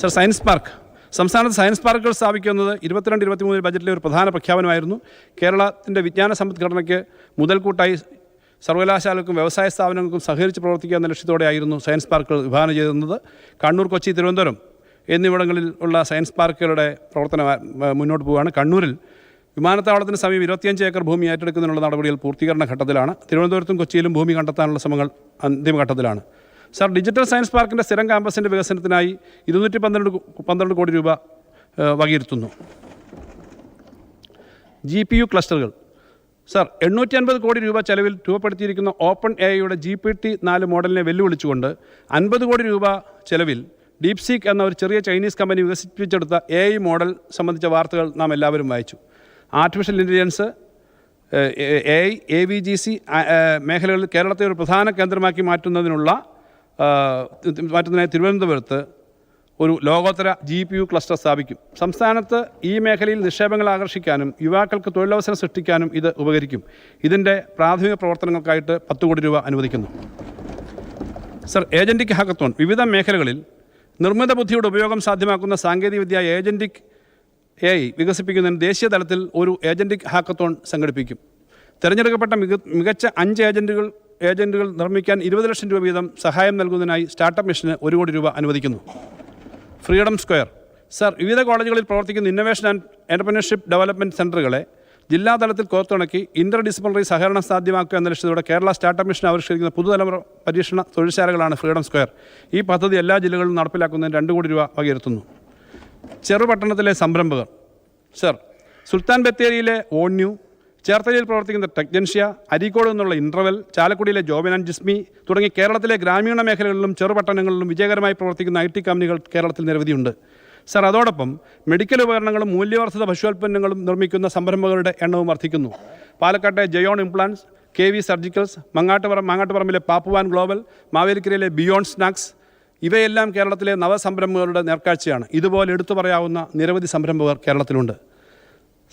Sir science park. സംസ്ഥാനത്ത് science പാർക്കുകൾ സ്ഥാപിക്കുന്നത് ഇരുപത്തിരണ്ട് ഇരുപത്തിമൂന്നിൽ ബജറ്റിലെ ഒരു പ്രധാന പ്രഖ്യാപനമായിരുന്നു. കേരളത്തിന്റെ വിജ്ഞാന സമ്പദ്ഘടനയ്ക്ക് മുതൽക്കൂട്ടായി സർവകലാശാലകൾക്കും വ്യവസായ സ്ഥാപനങ്ങൾക്കും സഹകരിച്ച് പ്രവർത്തിക്കുക എന്ന ലക്ഷ്യത്തോടെയായിരുന്നു സയൻസ് പാർക്കുകൾ വിഭാവനം ചെയ്തിരുന്നത്. കണ്ണൂർ കൊച്ചി തിരുവനന്തപുരം എന്നിവിടങ്ങളിൽ ഉള്ള സയൻസ് പാർക്കുകളുടെ പ്രവർത്തനം മുന്നോട്ട് പോവുകയാണ്. കണ്ണൂരിൽ വിമാനത്താവളത്തിന് സമീപം ഇരുപത്തിയഞ്ച് ഏക്കർ ഭൂമി ഏറ്റെടുക്കുന്നതിനുള്ള നടപടികൾ പൂർത്തീകരണ ഘട്ടത്തിലാണ്. തിരുവനന്തപുരത്തും കൊച്ചിയിലും ഭൂമി കണ്ടെത്താനുള്ള ശ്രമങ്ങൾ അന്തിമഘട്ടത്തിലാണ്. സാർ ഡിജിറ്റൽ സയൻസ് പാർക്കിന്റെ സ്ഥിരം ക്യാമ്പസിന്റെ വികസനത്തിനായി ഇരുന്നൂറ്റി പന്ത്രണ്ട് പന്ത്രണ്ട് കോടി രൂപ വകയിരുത്തുന്നു. ജി പി യു ക്ലസ്റ്ററുകൾ. സാർ എണ്ണൂറ്റി അൻപത് കോടി രൂപ ചെലവിൽ രൂപപ്പെടുത്തിയിരിക്കുന്ന ഓപ്പൺ എ ഐയുടെ ജി പി ടി നാല് മോഡലിനെ വെല്ലുവിളിച്ചുകൊണ്ട് അൻപത് കോടി രൂപ ചെലവിൽ ഡീപ് സീക്ക് എന്ന ഒരു ചെറിയ ചൈനീസ് കമ്പനി വികസിപ്പിച്ചെടുത്ത എ ഐ മോഡൽ സംബന്ധിച്ച വാർത്തകൾ നാം എല്ലാവരും വായിച്ചു. Artificial intelligence A I A V G C മേഖലകളിൽ കേരളത്തെ ഒരു പ്രധാന കേന്ദ്രമാക്കി മാറ്റുന്നതിനുള്ള മാറ്റുന്നതിനായി തിരുവനന്തപുരത്ത് ഒരു ലോകോത്തര ജി പി യു ക്ലസ്റ്റർ സ്ഥാപിക്കും. സംസ്ഥാനത്ത് ഈ മേഖലയിൽ നിക്ഷേപങ്ങൾ ആകർഷിക്കാനും യുവാക്കൾക്ക് തൊഴിലവസരം സൃഷ്ടിക്കാനും ഇത് ഉപകരിക്കും. ഇതിന്റെ പ്രാഥമിക പ്രവർത്തനങ്ങൾക്കായിട്ട് പത്ത് കോടി രൂപ അനുവദിക്കുന്നു. Sir agentic hackathon. വിവിധ മേഖലകളിൽ നിർമ്മിത ബുദ്ധിയുടെ ഉപയോഗം സാധ്യമാക്കുന്ന സാങ്കേതികവിദ്യ ഏജന്റിക് എ ഐ വികസിപ്പിക്കുന്നതിന് ദേശീയ തലത്തിൽ ഒരു ഏജന്റിക് ഹാക്കത്തോൺ സംഘടിപ്പിക്കും. തിരഞ്ഞെടുക്കപ്പെട്ട മിക മികച്ച അഞ്ച് ഏജന്റുകൾ ഏജന്റുകൾ നിർമ്മിക്കാൻ ഇരുപത് ലക്ഷം രൂപ വീതം സഹായം നൽകുന്നതിനായി സ്റ്റാർട്ടപ്പ് മിഷന് ഒരു കോടി രൂപ അനുവദിക്കുന്നു. Freedom square. സർ വിവിധ കോളേജുകളിൽ പ്രവർത്തിക്കുന്ന ഇന്നൊവേഷൻ ആൻഡ് എന്റർപ്രനർഷിപ്പ് ഡെവലപ്മെന്റ് സെന്ററുകളെ ജില്ലാതലത്തിൽ കോർത്തിണക്കി ഇന്റർ ഡിസിപ്ലിനറി സഹകരണം സാധ്യമാക്കുക എന്ന ലക്ഷ്യത്തോടെ കേരള സ്റ്റാർട്ടപ്പ് മിഷൻ ആവിഷ്കരിക്കുന്ന പുതുതലമുറ പരീക്ഷണ തൊഴിൽശാലകളാണ് ഫ്രീഡം സ്ക്വയർ. ഈ പദ്ധതി എല്ലാ ജില്ലകളിലും നടപ്പിലാക്കുന്നതിന് രണ്ട് കോടി രൂപ വകയിരുത്തുന്നു. ചെറുപട്ടണത്തിലെ സംരംഭകർ. സർ സുൽത്താൻ ബത്തേരിയിലെ ഓൺയു ചേർത്തലയിൽ പ്രവർത്തിക്കുന്ന ടെക്ജൻഷ്യ അരീക്കോട് നിന്നുള്ള ഇന്റർവെൽ ചാലക്കുടിയിലെ ജോബിൻ ആൻഡ് ജിസ്മി തുടങ്ങി കേരളത്തിലെ ഗ്രാമീണ മേഖലകളിലും ചെറുപട്ടണങ്ങളിലും വിജയകരമായി പ്രവർത്തിക്കുന്ന ഐ ടി കമ്പനികൾ കേരളത്തിൽ നിരവധിയുണ്ട്. സർ അതോടൊപ്പം മെഡിക്കൽ ഉപകരണങ്ങളും മൂല്യവർദ്ധിത ഭക്ഷ്യോൽപ്പന്നങ്ങളും നിർമ്മിക്കുന്ന സംരംഭങ്ങളുടെ എണ്ണവും വർദ്ധിക്കുന്നു. പാലക്കാട്ടെ Jayon implants K V surgicals Mangattupuram മാങ്ങാട്ടുപറമ്പിലെ പാപ്പുവാൻ ഗ്ലോബൽ മാവേലിക്കരയിലെ ബിയോൺ സ്നാക്സ് ഇവയെല്ലാം കേരളത്തിലെ നവസംരംഭകരുടെ നേർക്കാഴ്ചയാണ്. ഇതുപോലെ എടുത്തു പറയാവുന്ന നിരവധി സംരംഭകർ കേരളത്തിലുണ്ട്.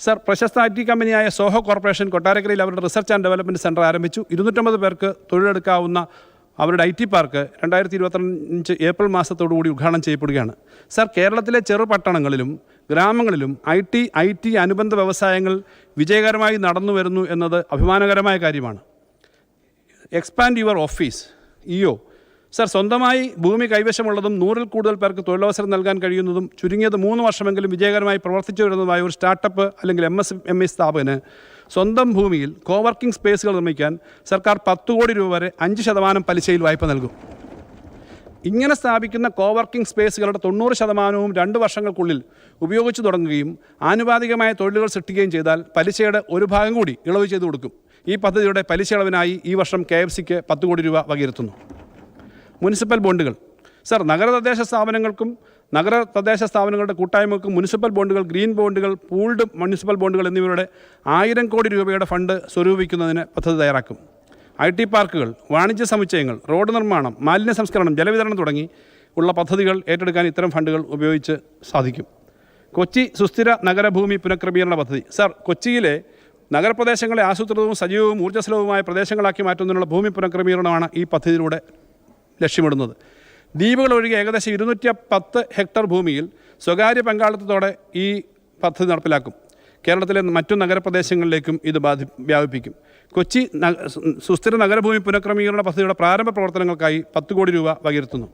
സർ പ്രശസ്ത ഐ ടി കമ്പനിയായ സോഹോ കോർപ്പറേഷൻ കൊട്ടാരക്കരയിൽ അവരുടെ റിസർച്ച് ആൻഡ് ഡെവലപ്മെന്റ് സെന്റർ ആരംഭിച്ചു. ഇരുന്നൂറ്റമ്പത് പേർക്ക് തൊഴിലെടുക്കാവുന്ന അവരുടെ ഐ ടി പാർക്ക് രണ്ടായിരത്തി ഇരുപത്തഞ്ച് ഏപ്രിൽ മാസത്തോടുകൂടി ഉദ്ഘാടനം ചെയ്യപ്പെടുകയാണ്. സർ കേരളത്തിലെ ചെറുപട്ടണങ്ങളിലും ഗ്രാമങ്ങളിലും ഐ ടി ഐ ടി അനുബന്ധ വ്യവസായങ്ങൾ വിജയകരമായി നടന്നു വരുന്നു എന്നത് അഭിമാനകരമായ കാര്യമാണ്. എക്സ്പാൻഡ് യുവർ ഓഫീസ് ഇഒ സർ സ്വന്തമായി ഭൂമി കൈവശമുള്ളതും നൂറിൽ കൂടുതൽ പേർക്ക് തൊഴിലവസരം നൽകാൻ കഴിയുന്നതും ചുരുങ്ങിയത് മൂന്ന് വർഷമെങ്കിലും വിജയകരമായി പ്രവർത്തിച്ചു വരുന്നതുമായ ഒരു സ്റ്റാർട്ടപ്പ് അല്ലെങ്കിൽ എം എസ് എം ഇ സ്ഥാപകന് സ്വന്തം ഭൂമിയിൽ കോവർക്കിംഗ് സ്പേസുകൾ നിർമ്മിക്കാൻ സർക്കാർ പത്ത് കോടി രൂപ വരെ അഞ്ച് ശതമാനം പലിശയിൽ വായ്പ നൽകും. ഇങ്ങനെ സ്ഥാപിക്കുന്ന കോവർക്കിംഗ് സ്പേസുകളുടെ തൊണ്ണൂറ് ശതമാനവും രണ്ട് വർഷങ്ങൾക്കുള്ളിൽ ഉപയോഗിച്ചു തുടങ്ങുകയും ആനുപാതികമായ തൊഴിലുകൾ സൃഷ്ടിക്കുകയും ചെയ്താൽ പലിശയുടെ ഒരു ഭാഗം കൂടി ഇളവ് ചെയ്തു കൊടുക്കും. ഈ പദ്ധതിയുടെ പലിശ ഇളവിനായി ഈ വർഷം കെ എഫ് സിക്ക് പത്ത് കോടി രൂപ വകയിരുത്തുന്നു. മുനിസിപ്പൽ ബോണ്ടുകൾ. സർ നഗര തദ്ദേശ സ്ഥാപനങ്ങൾക്കും നഗര തദ്ദേശ സ്ഥാപനങ്ങളുടെ കൂട്ടായ്മകൾക്കും മുനിസിപ്പൽ ബോണ്ടുകൾ ഗ്രീൻ ബോണ്ടുകൾ പൂൾഡ് മുനിസിപ്പൽ ബോണ്ടുകൾ എന്നിവയുടെ ആയിരം കോടി രൂപയുടെ ഫണ്ട് സ്വരൂപിക്കുന്നതിന് പദ്ധതി തയ്യാറാക്കും. ഐ ടി പാർക്കുകൾ വാണിജ്യ സമുച്ചയങ്ങൾ റോഡ് നിർമ്മാണം മാലിന്യ സംസ്കരണം ജലവിതരണം തുടങ്ങി ഉള്ള പദ്ധതികൾ ഏറ്റെടുക്കാൻ ഇത്തരം ഫണ്ടുകൾ ഉപയോഗിച്ച് സാധിക്കും. കൊച്ചി സുസ്ഥിര നഗരഭൂമി പുനഃക്രമീകരണ പദ്ധതി. സർ കൊച്ചിയിലെ നഗരപ്രദേശങ്ങളെ ആസൂത്രിതവും സജീവവും ഊർജസ്വലവുമായ പ്രദേശങ്ങളാക്കി മാറ്റുന്നതിനുള്ള ഭൂമി പുനഃക്രമീകരണമാണ് ഈ പദ്ധതിയിലൂടെ ലക്ഷ്യമിടുന്നത്. ദ്വീപുകൾ ഒഴികെ ഏകദേശം ഇരുന്നൂറ്റി പത്ത് ഹെക്ടർ ഭൂമിയിൽ സ്വകാര്യ പങ്കാളിത്തത്തോടെ ഈ പദ്ധതി നടപ്പിലാക്കും. കേരളത്തിലെ മറ്റു നഗരപ്രദേശങ്ങളിലേക്കും ഇത് ബാധി വ്യാപിപ്പിക്കും. കൊച്ചി സുസ്ഥിര നഗരഭൂമി പുനഃക്രമീകരണ പദ്ധതിയുടെ പ്രാരംഭ പ്രവർത്തനങ്ങൾക്കായി പത്ത് കോടി രൂപ വകയിരുത്തുന്നു.